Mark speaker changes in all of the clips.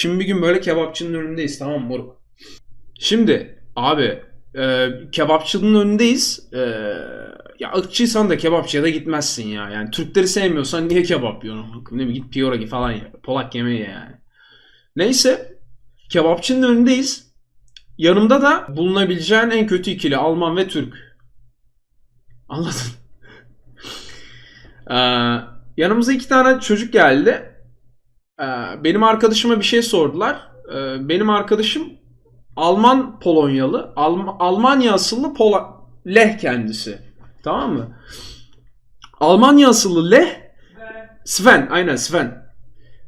Speaker 1: Şimdi bir gün böyle kebapçının önündeyiz tamam mı? Şimdi abi e, kebapçının önündeyiz. E, ya ırkçıysan da kebapçıya da gitmezsin ya. Yani Türkleri sevmiyorsan niye kebap yiyorsun? Ne bileyim git pierogi falan ye. Polak yemeği ye yani. Neyse kebapçının önündeyiz. Yanımda da bulunabileceğin en kötü ikili Alman ve Türk. Anladın? Ee, yanımıza iki tane çocuk geldi. Ee, benim arkadaşıma bir şey sordular. Ee, benim arkadaşım Alman Polonyalı. Alm- Almanya asıllı Pola Leh kendisi. Tamam mı? Almanya asıllı Leh Sven. Aynen Sven.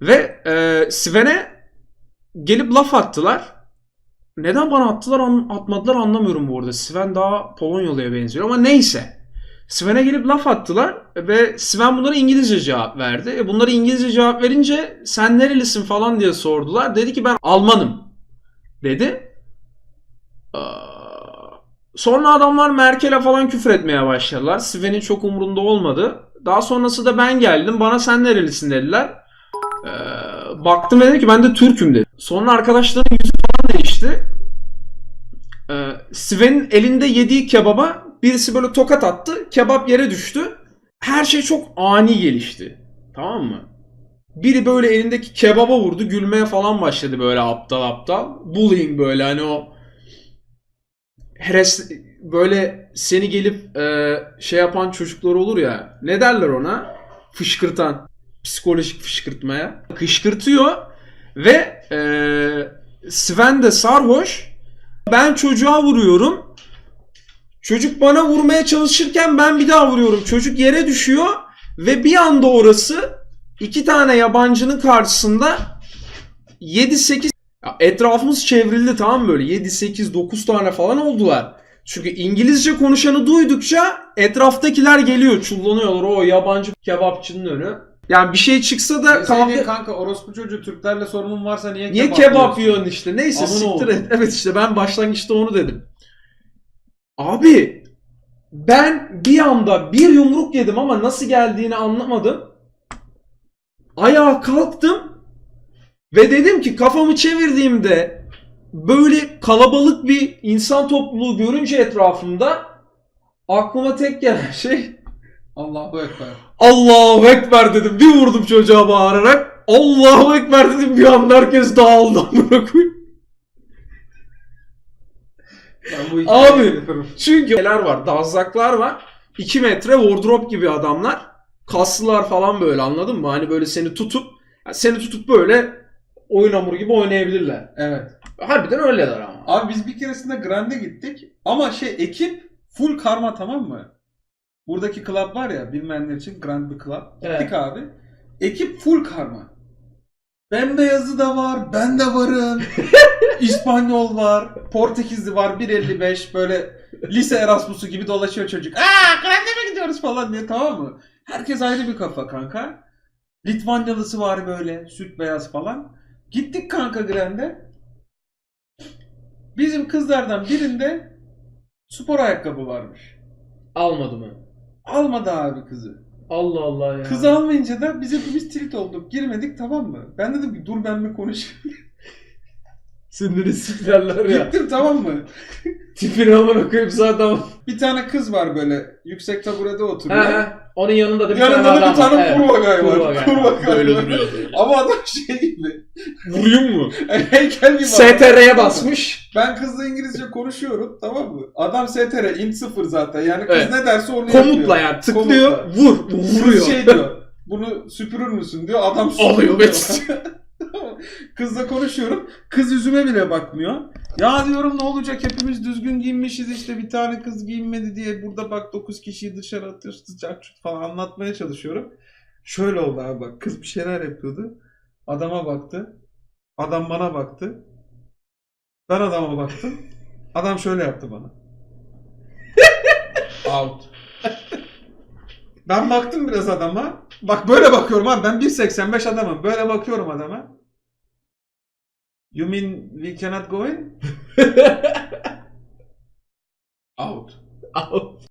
Speaker 1: Ve e, Sven'e gelip laf attılar. Neden bana attılar atmadılar anlamıyorum bu arada. Sven daha Polonyalı'ya benziyor ama neyse. Sven'e gelip laf attılar ve Sven bunlara İngilizce cevap verdi. E bunlara İngilizce cevap verince sen nerelisin falan diye sordular. Dedi ki ben Almanım dedi. Sonra adamlar Merkel'e falan küfür etmeye başladılar. Sven'in çok umurunda olmadı. Daha sonrası da ben geldim. Bana sen nerelisin dediler. Ee, baktım ve dedim ki ben de Türk'üm dedi. Sonra arkadaşların yüzü falan değişti. Ee, Sven'in elinde yediği kebaba birisi böyle tokat attı. Kebap yere düştü. Her şey çok ani gelişti. Tamam mı? Biri böyle elindeki kebaba vurdu. Gülmeye falan başladı böyle aptal aptal. Bullying böyle hani o heres böyle seni gelip e, şey yapan çocuklar olur ya. Ne derler ona? Fışkırtan. Psikolojik fışkırtmaya. Kışkırtıyor ve e, Sven de sarhoş. Ben çocuğa vuruyorum. Çocuk bana vurmaya çalışırken ben bir daha vuruyorum. Çocuk yere düşüyor ve bir anda orası iki tane yabancının karşısında 7-8 ya etrafımız çevrildi tamam böyle 7 8 9 tane falan oldular. Çünkü İngilizce konuşanı duydukça etraftakiler geliyor, çullanıyorlar o yabancı kebapçının önü. Yani bir şey çıksa da kavga
Speaker 2: kanka orospu çocuğu Türklerle sorunun varsa niye,
Speaker 1: Niye
Speaker 2: kebap,
Speaker 1: kebap,
Speaker 2: yiyorsun?
Speaker 1: işte? Neyse
Speaker 2: Amına
Speaker 1: siktir et. Evet işte ben başlangıçta onu dedim. Abi ben bir anda bir yumruk yedim ama nasıl geldiğini anlamadım. Ayağa kalktım ve dedim ki kafamı çevirdiğimde böyle kalabalık bir insan topluluğu görünce etrafımda aklıma tek gelen şey
Speaker 2: Allahu Ekber.
Speaker 1: Allahu Ekber dedim. Bir vurdum çocuğa bağırarak. Allahu Ekber dedim bir anda herkes dağıldı.
Speaker 2: Ben bu
Speaker 1: Abi. Çünkü neler var? Dazlaklar var. 2 metre wardrobe gibi adamlar. Kaslılar falan böyle anladın mı? Hani böyle seni tutup seni tutup böyle oyun hamuru gibi oynayabilirler.
Speaker 2: Evet.
Speaker 1: Harbiden öyleler ama.
Speaker 2: Abi biz bir keresinde Grand'e gittik ama şey ekip full karma tamam mı? Buradaki club var ya bilmeyenler için Grand bir club. Gittik
Speaker 1: Evet.
Speaker 2: abi. Ekip full karma. Bembeyazı da var, ben de varım. İspanyol var, Portekizli var, 1.55 böyle lise Erasmus'u gibi dolaşıyor çocuk. Aa mi gidiyoruz falan diye tamam mı? Herkes ayrı bir kafa kanka. Litvanyalısı var böyle, süt beyaz falan. Gittik kanka Grand'e. Bizim kızlardan birinde spor ayakkabı varmış.
Speaker 1: Almadı mı?
Speaker 2: Almadı abi kızı.
Speaker 1: Allah Allah ya.
Speaker 2: Kız almayınca da biz hepimiz tilt olduk. Girmedik tamam mı? Ben dedim ki dur ben bir konuşayım.
Speaker 1: Siniri siklerler ya.
Speaker 2: Gittim tamam mı?
Speaker 1: Tipini amına koyayım zaten.
Speaker 2: Bir tane kız var böyle yüksek taburede
Speaker 1: He
Speaker 2: oturuyor.
Speaker 1: he. Onun yanında da bir
Speaker 2: Yanında
Speaker 1: tane
Speaker 2: da
Speaker 1: adam
Speaker 2: bir tane
Speaker 1: var. Evet.
Speaker 2: kurbağay var.
Speaker 1: Böyle duruyor.
Speaker 2: Ama adam şey gibi.
Speaker 1: Vurayım mu?
Speaker 2: Heykel gibi. adam.
Speaker 1: STR'ye basmış.
Speaker 2: Ben kızla İngilizce konuşuyorum tamam mı? Adam STR int sıfır zaten. Yani kız
Speaker 1: Evet.
Speaker 2: ne derse onu yapıyor.
Speaker 1: Komutla yani tıklıyor,
Speaker 2: Komutla.
Speaker 1: vur, vuruyor.
Speaker 2: Kız şey diyor. Bunu süpürür müsün diyor. Adam
Speaker 1: Alıyor ve
Speaker 2: süpürüyor. Kızla konuşuyorum. Kız yüzüme bile bakmıyor. Ya diyorum ne olacak hepimiz düzgün giyinmişiz işte bir tane kız giyinmedi diye burada bak 9 kişiyi dışarı atıyoruz sıcak falan anlatmaya çalışıyorum. Şöyle oldu abi bak kız bir şeyler yapıyordu. Adama baktı. Adam bana baktı. Ben adama baktım. Adam şöyle yaptı bana. Out. Ben baktım biraz adama. Bak böyle bakıyorum abi. Ben 1.85 adamım. Böyle bakıyorum adama. You mean we cannot go in? Out.
Speaker 1: Out.